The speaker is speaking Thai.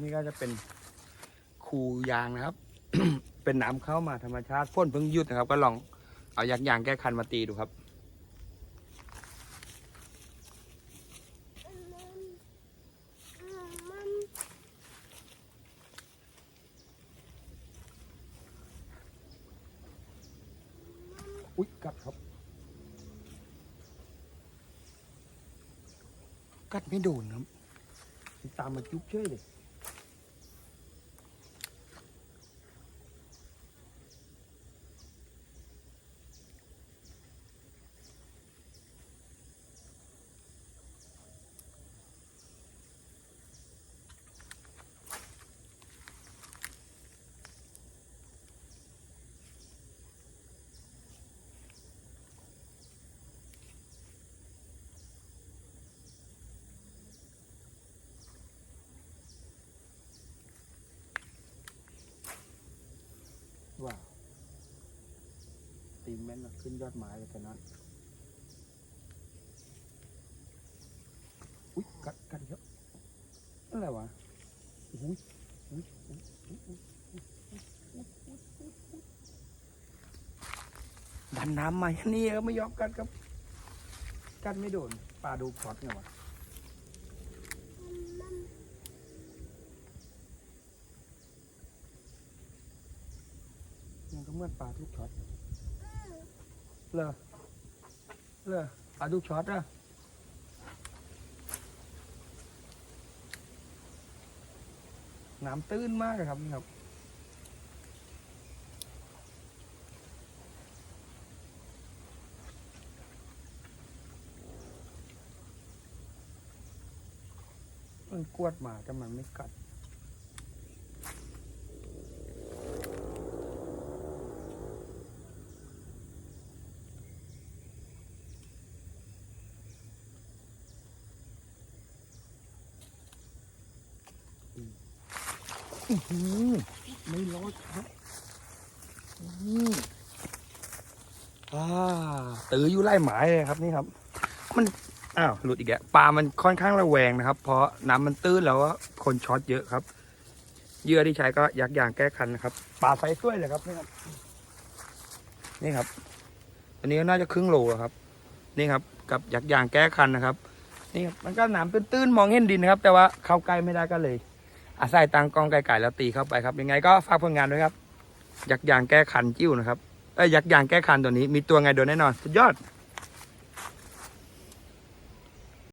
นี่ก็จะเป็นคูยางนะครับ เป็นน้ำเข้ามาธรรมชาติพ่นเพิ่งยุดนะครับ ก็ลองเอายักษ์ยางแก้คันมาตีดูครับ อุ๊ยกัดครับกัดไม่โดนครับ ตามมาจุ๊บเฉยเลย ตีเม้นขึ้นยอดไม้เลยแต่นั้นอุ้ยกัดกัดเยอะอะไรวะอุ้ยอุ้ยอุ้ยอุ้ยดันน้ำมานี่ก็ไม่ยอมกัดครับ กัดไม่โดนปลาดูพลอตไงวะยังก็เมื่อปลาทุกช็อต เลอเลอปลาทุกช็อตอะน้ำตื้นมากครับนะครับมันกวดหมาแต่มันไม่กัด ไม่รอดครับอืมอ่าตืออยู่ไล่หมายเลยครับนี่ครับ มันอ้าวหลุดอีกแล้วปลามันค่อนข้างระแวงนะครับ เพราะน้ำมันตื้นแล้วก็คนช็อตเยอะครับเยื่อที่ใช้ก็ยักยางแก้คันนะครับปลาไฟสวยเลยครับนี่ครับ นี่ครับ อันนี้ก็น่าจะครึ่งโลแล้วครับ นี่ครับ กับยักยางแก้คันนะครับ นี่ครับมันก็น้ำตื้นๆมองเห็นดินนะครับ แต่ว่าเข้าใกล้ไม่ได้ก็เลย อาศัยตังกองไก่ๆแล้วตีเข้าไปครับยังไงก็ฝากผลงานด้วยครับ ยักษ์ยางแก้คันจิ้วนะครับเอ้ยยักษ์ยางแก้คันตัวนี้มีตัวไงโดนแน่นอน สุดยอด